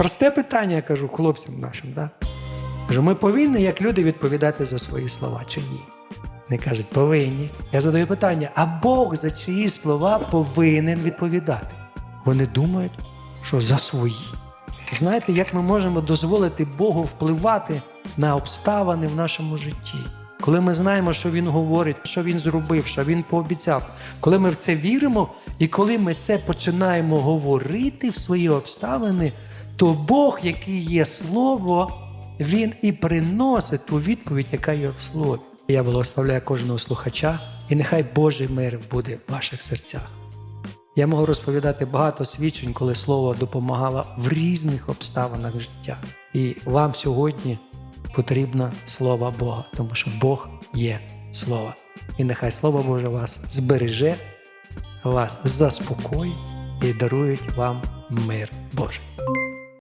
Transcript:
Просте питання, я кажу хлопцям нашим. Да? Кажу, ми повинні, як люди, відповідати за свої слова чи ні? Вони кажуть, повинні. Я задаю питання: а Бог за чиї слова повинен відповідати? Вони думають, що за свої. Знаєте, як ми можемо дозволити Богу впливати на обставини в нашому житті? Коли ми знаємо, що Він говорить, що Він зробив, що Він пообіцяв, коли ми в це віримо, і коли ми це починаємо говорити в свої обставини, то Бог, який є Слово, Він і приносить ту відповідь, яка є в слові. Я благословляю кожного слухача, і нехай Божий мир буде в ваших серцях. Я можу розповідати багато свідчень, коли слово допомагало в різних обставинах життя. І вам сьогодні потрібно слово Бога, тому що Бог є слово. І нехай Слово Боже вас збереже, вас заспокоїть і дарує вам мир Божий.